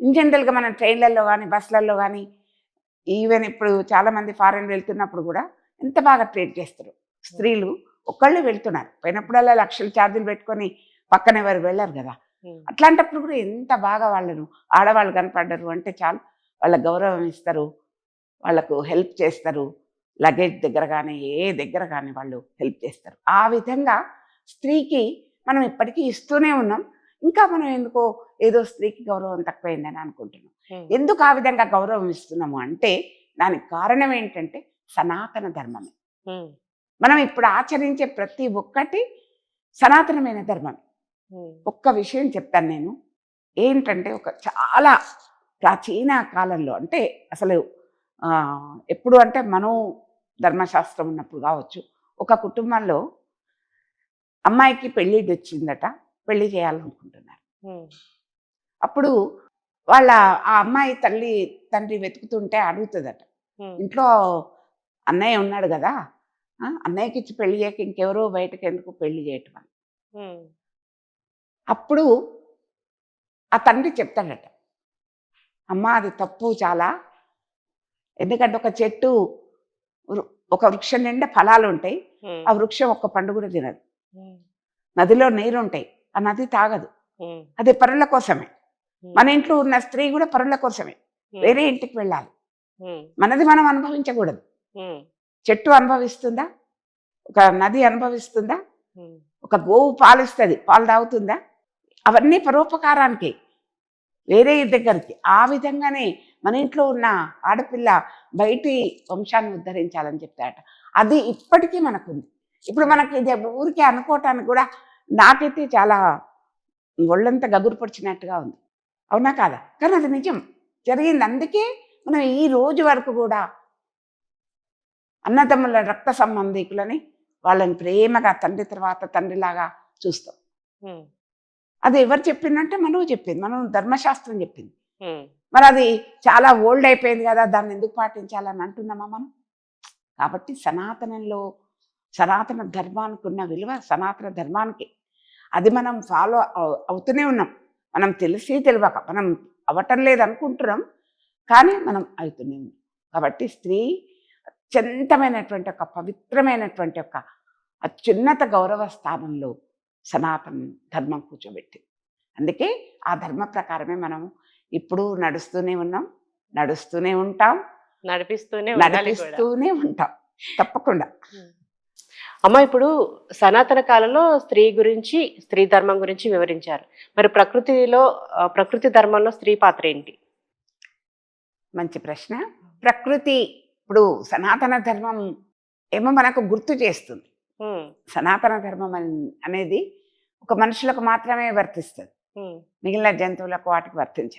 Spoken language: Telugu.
ఇన్ జనరల్గా మనం ట్రైన్లలో కానీ బస్సులలో కానీ ఈవెన్ ఇప్పుడు చాలా మంది ఫారెన్ వెళ్తున్నప్పుడు కూడా ఎంత బాగా ట్రీట్ చేస్తారు. స్త్రీలు ఒక్కళ్ళు వెళ్తున్నారు. పోయినప్పుడల్లా లక్షలు ఛార్జీలు పెట్టుకొని పక్కన ఎవరు వెళ్ళరు కదా. అట్లాంటప్పుడు కూడా ఎంత బాగా వాళ్ళను ఆడవాళ్ళు కనపడ్డరు అంటే చాలు. వాళ్ళ గౌరవం ఇస్తారు. వాళ్ళకు హెల్ప్ చేస్తారు. లగేజ్ దగ్గర కానీ ఏ దగ్గర కానీ వాళ్ళు హెల్ప్ చేస్తారు. ఆ విధంగా స్త్రీకి మనం ఇప్పటికీ ఇస్తూనే ఉన్నాం. ఇంకా మనం ఎందుకో ఏదో స్త్రీకి గౌరవం తక్కువైందని అనుకుంటున్నాం. ఎందుకు ఆ విధంగా గౌరవం ఇస్తున్నాము అంటే దానికి కారణం ఏంటంటే సనాతన ధర్మమే. మనం ఇప్పుడు ఆచరించే ప్రతి ఒక్కటి సనాతనమైన ధర్మం. ఒక్క విషయం చెప్తాను నేను. ఏంటంటే ఒక చాలా ప్రాచీన కాలంలో అంటే అసలు ఎప్పుడు అంటే మనో ధర్మశాస్త్రం ఉన్నప్పుడు కావచ్చు ఒక కుటుంబంలో అమ్మాయికి పెళ్ళిళ్ళు వచ్చిందట పెళ్ళి చేయాలనుకుంటున్నారు. అప్పుడు వాళ్ళ ఆ అమ్మాయి తల్లి తండ్రి వెతుకుతుంటే అడుగుతుందట. ఇంట్లో అన్నయ్య ఉన్నాడు కదా అన్నయ్యకి ఇచ్చి పెళ్ళి చేయక ఇంకెవరో బయటకు ఎందుకు పెళ్ళి చేయటం అని అప్పుడు ఆ తండ్రి చెప్తాడట. అమ్మ అది తప్పు చాలా. ఎందుకంటే ఒక చెట్టు ఒక వృక్షం నిండా ఫలాలు ఉంటాయి. ఆ వృక్షం ఒక్క పండు కూడా తినదు. నదిలో నీరు ఉంటాయి ఆ నది తాగదు. అది పరుల కోసమే. మన ఇంట్లో ఉన్న స్త్రీ కూడా పరుల కోసమే. వేరే ఇంటికి వెళ్ళాలి. మనది మనం అనుభవించకూడదు. చెట్టు అనుభవిస్తుందా? ఒక నది అనుభవిస్తుందా? ఒక గోవు పాలిస్తుంది పాలు తాగుతుందా? అవన్నీ పరోపకారానికి. వేరే దగ్గరికి. ఆ విధంగానే మన ఇంట్లో ఉన్న ఆడపిల్ల బయటి వంశాన్ని ఉద్ధరించాలని చెప్తాట అది ఇప్పటికీ మనకుంది. ఇప్పుడు మనకి ఇది ఊరికే అనుకోవటానికి కూడా నాకైతే చాలా ఒళ్ళంతా గగురుపడిచినట్టుగా ఉంది. అవునా కాదా? కానీ అది నిజం. జరిగింది. అందుకే మనం ఈ రోజు వరకు కూడా అన్నదమ్ముల రక్త సంబంధికులని వాళ్ళని ప్రేమగా తండ్రి తర్వాత తండ్రిలాగా చూస్తాం. అది ఎవరు చెప్పిందంటే మనవు చెప్పింది. మనం ధర్మశాస్త్రం చెప్పింది. మరి అది చాలా ఓల్డ్ అయిపోయింది కదా దాన్ని ఎందుకు పాటించాలని అంటున్నామా మనం? కాబట్టి సనాతనంలో సనాతన ధర్మానికి ఉన్న విలువ సనాతన ధర్మానికి. అది మనం ఫాలో అవుతూనే ఉన్నాం. మనం తెలిసి తెలియక మనం అవ్వటం లేదు అనుకుంటున్నాం కానీ మనం అవుతూనే ఉన్నాం. కాబట్టి స్త్రీ అత్యంతమైనటువంటి ఒక పవిత్రమైనటువంటి ఒక అత్యున్నత గౌరవ స్థానంలో సనాతన ధర్మం కూర్చోబెట్టింది అందుకే ఆ ధర్మ ప్రకారమే మనం ఇప్పుడు నడుస్తూనే ఉన్నాం నడుస్తూనే ఉంటాం నడిపిస్తూనే నడిపిస్తూనే ఉంటాం. తప్పకుండా. అమ్మ ఇప్పుడు సనాతన కాలంలో స్త్రీ గురించి స్త్రీ ధర్మం గురించి వివరించారు. మరి ప్రకృతిలో ప్రకృతి ధర్మంలో స్త్రీ పాత్ర ఏంటి? మంచి ప్రశ్న. ప్రకృతి ఇప్పుడు సనాతన ధర్మం ఏమో మనకు గుర్తు చేస్తుంది. సనాతన ధర్మం అన్- అనేది ఒక మనుషులకు మాత్రమే వర్తిస్తుంది. మిగిలిన జంతువులకు వాటికి వర్తించదు.